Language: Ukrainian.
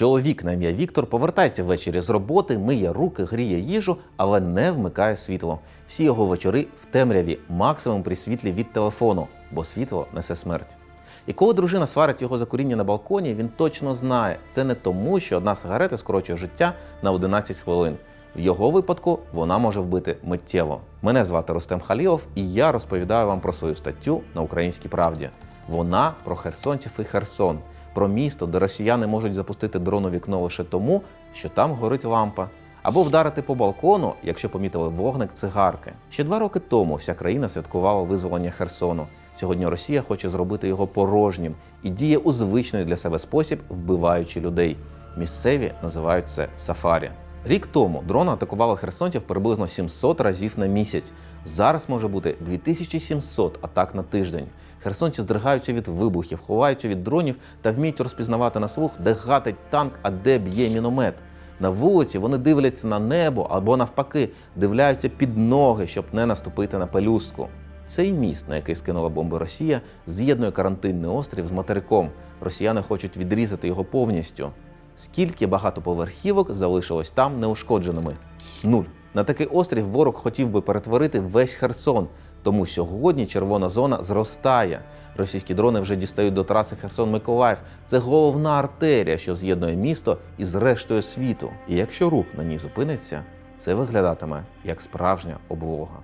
Чоловік на ім'я Віктор повертається ввечері з роботи, миє руки, гріє їжу, але не вмикає світло. Всі його вечори в темряві, максимум при світлі від телефону, бо світло несе смерть. І коли дружина сварить його за куріння на балконі, він точно знає, це не тому, що одна сигарета скорочує життя на 11 хвилин. В його випадку вона може вбити миттєво. Мене звати Рустем Халілов, і я розповідаю вам про свою статтю на Українській правді. Вона про херсонців і Херсон, про місто, де росіяни можуть запустити дрон у вікно лише тому, що там горить лампа, або вдарити по балкону, якщо помітили вогник цигарки. Ще два роки тому вся країна святкувала визволення Херсону. Сьогодні Росія хоче зробити його порожнім і діє у звичний для себе спосіб, вбиваючи людей. Місцеві називають це сафарі. Рік тому дрона атакували херсонців приблизно 700 разів на місяць. Зараз може бути 2700 атак на тиждень. Херсонці здригаються від вибухів, ховаються від дронів та вміють розпізнавати на слух, де гатить танк, а де б'є міномет. На вулиці вони дивляться на небо або навпаки, дивляються під ноги, щоб не наступити на пелюстку. Цей міст, на який скинула бомби Росія, з'єднує карантинний острів з материком. Росіяни хочуть відрізати його повністю. Скільки багатоповерхівок залишилось там неушкодженими? Нуль. На такий острів ворог хотів би перетворити весь Херсон. Тому сьогодні червона зона зростає. Російські дрони вже дістають до траси Херсон-Миколаїв. Це головна артерія, що з'єднує місто із рештою світу. І якщо рух на ній зупиниться, це виглядатиме як справжня облога.